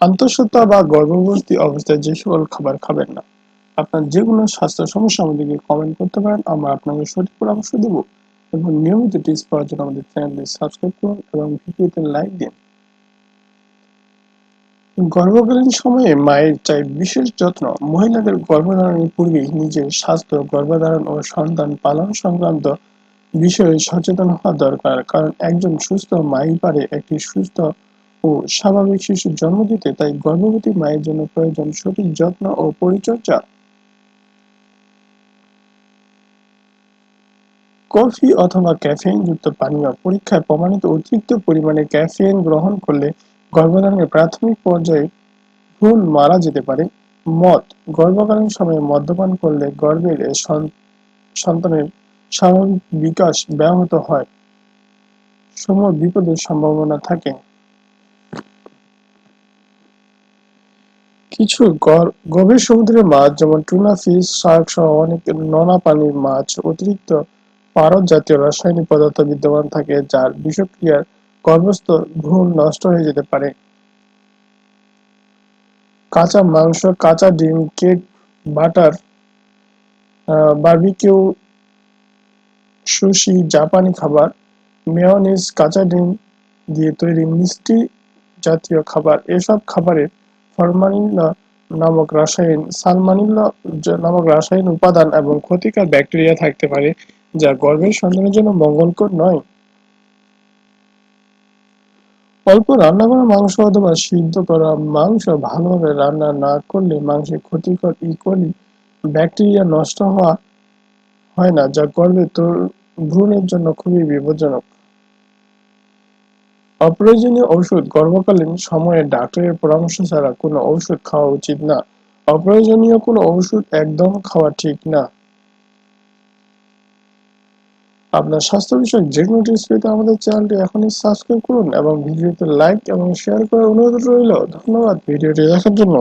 অন্তঃসত্ত্বা বা গর্ভবতী অবস্থায় যে সকল খাবার খাবেন না, আপনার যে কোনো স্বাস্থ্য সমস্যা আমাদেরকে কমেন্ট করতে পারেন। আমরা আপনাকে সঠিক পরামর্শ দেব এবং নিয়মিত টিপস পাওয়ার জন্য আমাদের চ্যানেলটি সাবস্ক্রাইব করুন এবং ভিডিওতে লাইক দিন। গর্ভকালীন সময়ে মায়ের চাই বিশেষ যত্ন। মহিলাদের গর্ভধারণের পূর্বেই নিজের স্বাস্থ্য, গর্ভধারণ ও সন্তান পালন সংক্রান্ত বিষয়ে সচেতন হওয়া দরকার। কারণ একজন সুস্থ মাই পারে একটি সুস্থ ও স্বাভাবিক শিশুর জন্ম দিতে, তাই গর্ভবতী মায়ের জন্য প্রয়োজন সঠিক যত্ন ও পরিচর্যা। কফি অথবা ক্যাফেইন যুক্ত পানীয় পরীক্ষায় প্রমাণিত অতিরিক্ত পরিমাণে ক্যাফেইন গ্রহণ করলে গর্ভধারণের প্রাথমিক পর্যায়ে ভ্রূণ মারা যেতে পারে। মদ গর্ভকালীন সময়ে মদ্যপান করলে গর্ভের সন্তানের স্বাভাবিক বিকাশ ব্যাহত হয়। সম বিপদের সম্ভাবনা থাকে। কিছু গভীর সমুদ্রের মাছ, যেমন টুনা ফিশ, শার্ক সহ অনেক নোনা পানির মাছ, অতিরিক্ত পারদ জাতীয় রাসায়নিক পদার্থ বিদ্যমান থাকে, যার বিষক্রিয়ার গর্ভস্থ ভ্রূণ নষ্ট হয়ে যেতে পারে। কাঁচা মাংস, কাঁচা ডিম, কেক, বাটার বার্বিকিউ, সুশি, জাপানি খাবার, মেয়নিজ, কাঁচা ডিম দিয়ে তৈরি মিষ্টি জাতীয় খাবার, এসব খাবারের ফরমালিন নামক রাসায়নিক সালমানিল নামক রাসায়নিক উপাদান এবং ক্ষতিকর ব্যাকটেরিয়া থাকতে পারে, যা গর্ভের সন্তানের জন্য মঙ্গলকর নয়। অল্প রান্না করা মাংস অথবা সিদ্ধ করা মাংস ভালোভাবে রান্না না করলে মাংসে ক্ষতিকর ইকোলি ব্যাকটেরিয়া নষ্ট হওয়া হয় না, যা গর্ভে ভ্রূণের জন্য খুবই বিপজ্জনক। অপ্রয়োজনীয় ওষুধ গর্ভকালীন সময়ে ডাক্তারের পরামর্শ ছাড়া কোনো ঔষধ খাওয়া উচিত না। অপ্রয়োজনীয় কোনো ওষুধ একদম খাওয়া ঠিক না। আপনার স্বাস্থ্য বিষয়ক যে কোনো টিপস পেতে আমাদের চ্যানেলটি এখনই সাবস্ক্রাইব করুন এবং ভিডিওতে লাইক এবং শেয়ার করার অনুরোধ রইল। ধন্যবাদ। ভিডিওটি দেখার জন্য